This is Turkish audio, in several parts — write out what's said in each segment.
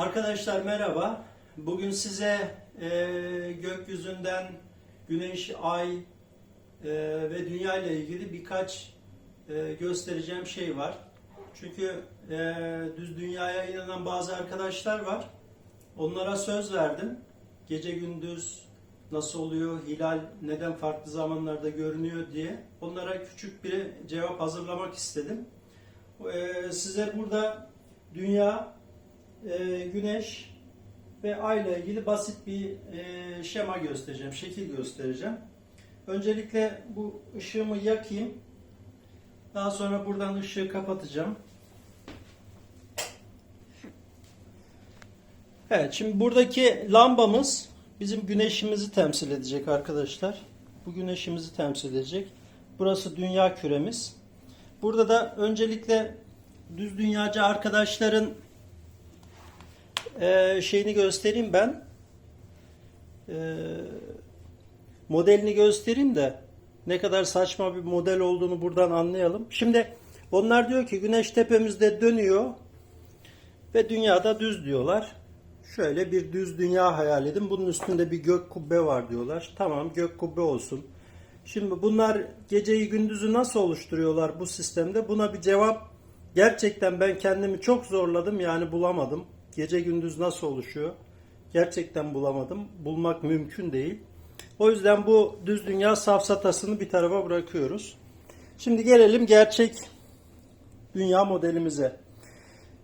Arkadaşlar merhaba. Bugün size e, gökyüzünden güneş, ay e, ve dünya ile ilgili birkaç e, göstereceğim şey var. Çünkü e, düz dünyaya inanan bazı arkadaşlar var. Onlara söz verdim. Gece gündüz nasıl oluyor, hilal neden farklı zamanlarda görünüyor diye onlara küçük bir cevap hazırlamak istedim. E, size burada dünya, e, güneş ve ay ile ilgili basit bir e, şema göstereceğim, şekil göstereceğim. Öncelikle bu ışığımı yakayım. Daha sonra buradan ışığı kapatacağım. Evet, şimdi buradaki lambamız bizim güneşimizi temsil edecek arkadaşlar. Bu güneşimizi temsil edecek. Burası dünya küremiz. Burada da öncelikle düz dünyacı arkadaşların e, şeyini göstereyim ben. E, modelini göstereyim de ne kadar saçma bir model olduğunu buradan anlayalım. Şimdi onlar diyor ki güneş tepemizde dönüyor ve dünyada düz diyorlar. Şöyle bir düz dünya hayal edin. Bunun üstünde bir gök kubbe var diyorlar. Tamam gök kubbe olsun. Şimdi bunlar geceyi gündüzü nasıl oluşturuyorlar bu sistemde? Buna bir cevap gerçekten ben kendimi çok zorladım yani bulamadım. Gece gündüz nasıl oluşuyor? Gerçekten bulamadım. Bulmak mümkün değil. O yüzden bu düz dünya safsatasını bir tarafa bırakıyoruz. Şimdi gelelim gerçek dünya modelimize.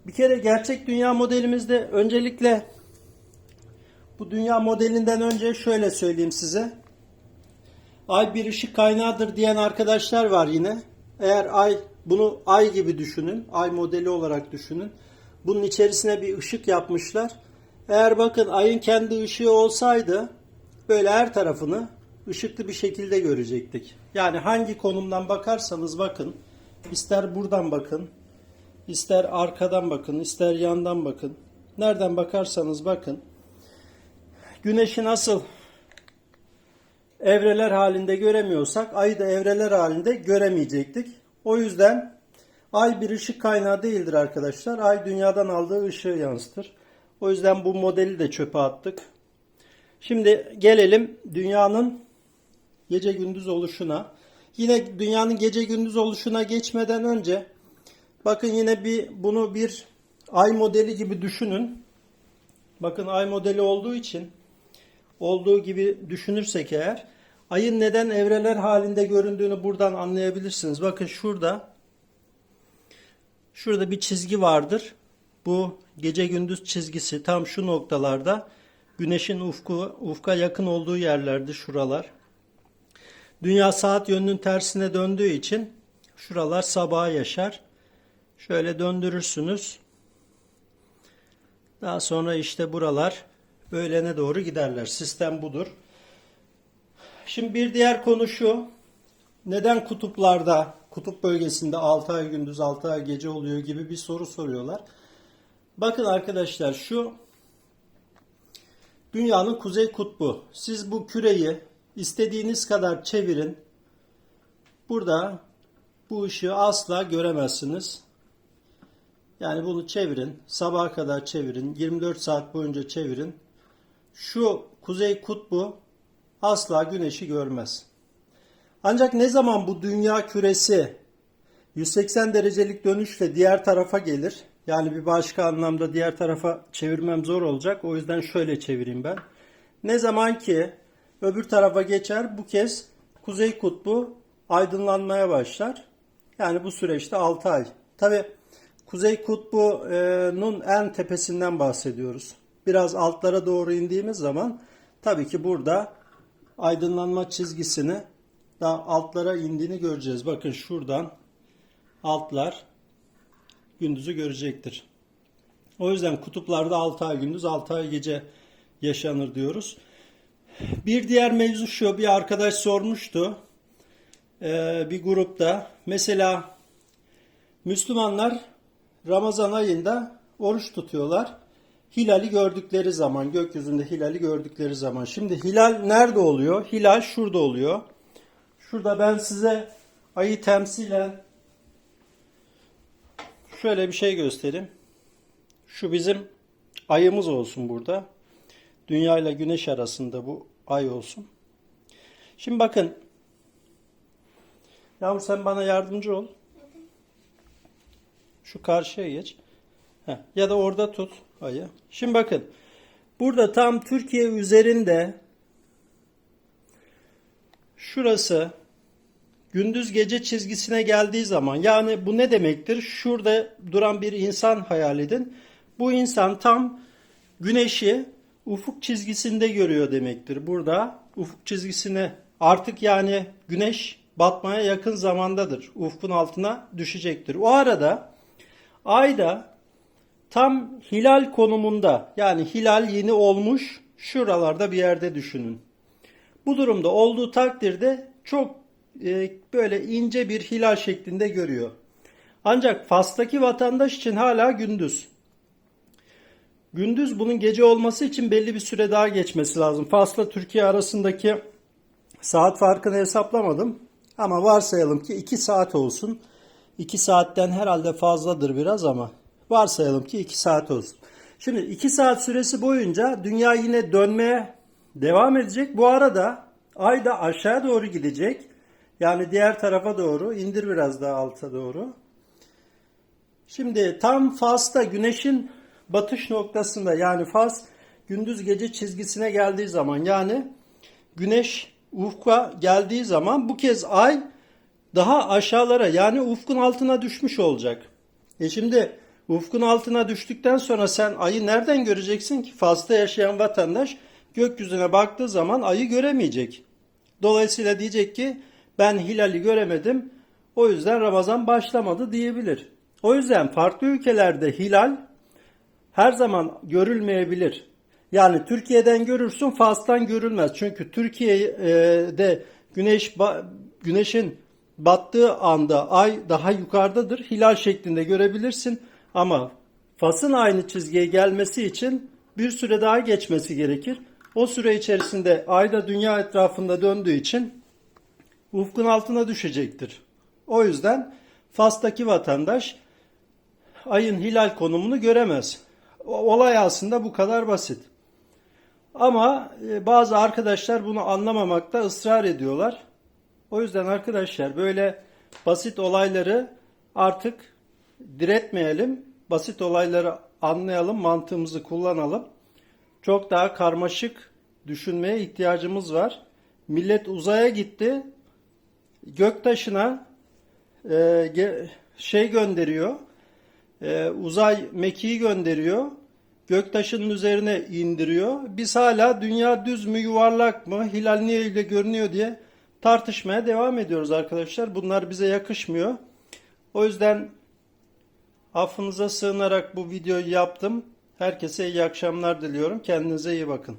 Bir kere gerçek dünya modelimizde öncelikle bu dünya modelinden önce şöyle söyleyeyim size. Ay bir ışık kaynağıdır diyen arkadaşlar var yine. Eğer ay bunu ay gibi düşünün. Ay modeli olarak düşünün. Bunun içerisine bir ışık yapmışlar. Eğer bakın ayın kendi ışığı olsaydı böyle her tarafını ışıklı bir şekilde görecektik. Yani hangi konumdan bakarsanız bakın, ister buradan bakın, ister arkadan bakın, ister yandan bakın. Nereden bakarsanız bakın. Güneşi nasıl evreler halinde göremiyorsak ayı da evreler halinde göremeyecektik. O yüzden ay bir ışık kaynağı değildir arkadaşlar. Ay dünyadan aldığı ışığı yansıtır. O yüzden bu modeli de çöpe attık. Şimdi gelelim dünyanın gece gündüz oluşuna. Yine dünyanın gece gündüz oluşuna geçmeden önce bakın yine bir bunu bir ay modeli gibi düşünün. Bakın ay modeli olduğu için olduğu gibi düşünürsek eğer ayın neden evreler halinde göründüğünü buradan anlayabilirsiniz. Bakın şurada şurada bir çizgi vardır. Bu gece gündüz çizgisi tam şu noktalarda güneşin ufku ufka yakın olduğu yerlerdi şuralar. Dünya saat yönünün tersine döndüğü için şuralar sabaha yaşar. Şöyle döndürürsünüz. Daha sonra işte buralar öğlene doğru giderler. Sistem budur. Şimdi bir diğer konu şu. Neden kutuplarda, kutup bölgesinde 6 ay gündüz 6 ay gece oluyor gibi bir soru soruyorlar. Bakın arkadaşlar şu dünyanın kuzey kutbu. Siz bu küreyi istediğiniz kadar çevirin. Burada bu ışığı asla göremezsiniz. Yani bunu çevirin. Sabaha kadar çevirin. 24 saat boyunca çevirin. Şu kuzey kutbu asla güneşi görmez. Ancak ne zaman bu dünya küresi 180 derecelik dönüşle diğer tarafa gelir. Yani bir başka anlamda diğer tarafa çevirmem zor olacak. O yüzden şöyle çevireyim ben. Ne zaman ki öbür tarafa geçer bu kez kuzey kutbu aydınlanmaya başlar. Yani bu süreçte 6 ay. Tabi kuzey kutbunun en tepesinden bahsediyoruz. Biraz altlara doğru indiğimiz zaman tabii ki burada aydınlanma çizgisini daha altlara indiğini göreceğiz. Bakın şuradan altlar gündüzü görecektir. O yüzden kutuplarda 6 ay gündüz 6 ay gece yaşanır diyoruz. Bir diğer mevzu şu bir arkadaş sormuştu ee, bir grupta mesela Müslümanlar Ramazan ayında oruç tutuyorlar. Hilali gördükleri zaman, gökyüzünde hilali gördükleri zaman. Şimdi hilal nerede oluyor? Hilal şurada oluyor. Şurada ben size ayı temsilen şöyle bir şey göstereyim. Şu bizim ayımız olsun burada. Dünya ile güneş arasında bu ay olsun. Şimdi bakın. Yağmur sen bana yardımcı ol. Şu karşıya geç. Heh, ya da orada tut ayı. Şimdi bakın. Burada tam Türkiye üzerinde şurası gündüz gece çizgisine geldiği zaman yani bu ne demektir? Şurada duran bir insan hayal edin. Bu insan tam güneşi ufuk çizgisinde görüyor demektir. Burada ufuk çizgisine artık yani güneş batmaya yakın zamandadır. Ufkun altına düşecektir. O arada ay da tam hilal konumunda yani hilal yeni olmuş şuralarda bir yerde düşünün. Bu durumda olduğu takdirde çok e, böyle ince bir hilal şeklinde görüyor. Ancak Fas'taki vatandaş için hala gündüz. Gündüz bunun gece olması için belli bir süre daha geçmesi lazım. Fas'la Türkiye arasındaki saat farkını hesaplamadım. Ama varsayalım ki 2 saat olsun. 2 saatten herhalde fazladır biraz ama varsayalım ki 2 saat olsun. Şimdi 2 saat süresi boyunca dünya yine dönmeye devam edecek. Bu arada ay da aşağı doğru gidecek. Yani diğer tarafa doğru indir biraz daha alta doğru. Şimdi tam Fas'ta güneşin batış noktasında yani Fas gündüz gece çizgisine geldiği zaman yani güneş ufka geldiği zaman bu kez ay daha aşağılara yani ufkun altına düşmüş olacak. E şimdi ufkun altına düştükten sonra sen ayı nereden göreceksin ki? Fas'ta yaşayan vatandaş gökyüzüne baktığı zaman ayı göremeyecek. Dolayısıyla diyecek ki ben hilali göremedim o yüzden Ramazan başlamadı diyebilir. O yüzden farklı ülkelerde hilal her zaman görülmeyebilir. Yani Türkiye'den görürsün, Fas'tan görülmez. Çünkü Türkiye'de güneş güneşin battığı anda ay daha yukarıdadır. Hilal şeklinde görebilirsin ama Fas'ın aynı çizgiye gelmesi için bir süre daha geçmesi gerekir. O süre içerisinde ay da dünya etrafında döndüğü için ufkun altına düşecektir. O yüzden Fas'taki vatandaş ayın hilal konumunu göremez. Olay aslında bu kadar basit. Ama e, bazı arkadaşlar bunu anlamamakta ısrar ediyorlar. O yüzden arkadaşlar böyle basit olayları artık diretmeyelim. Basit olayları anlayalım, mantığımızı kullanalım. Çok daha karmaşık düşünmeye ihtiyacımız var. Millet uzaya gitti. Göktaşına e, şey gönderiyor. E, uzay mekiği gönderiyor. Göktaşının üzerine indiriyor. Biz hala dünya düz mü yuvarlak mı hilal niye öyle görünüyor diye tartışmaya devam ediyoruz arkadaşlar. Bunlar bize yakışmıyor. O yüzden affınıza sığınarak bu videoyu yaptım. Herkese iyi akşamlar diliyorum. Kendinize iyi bakın.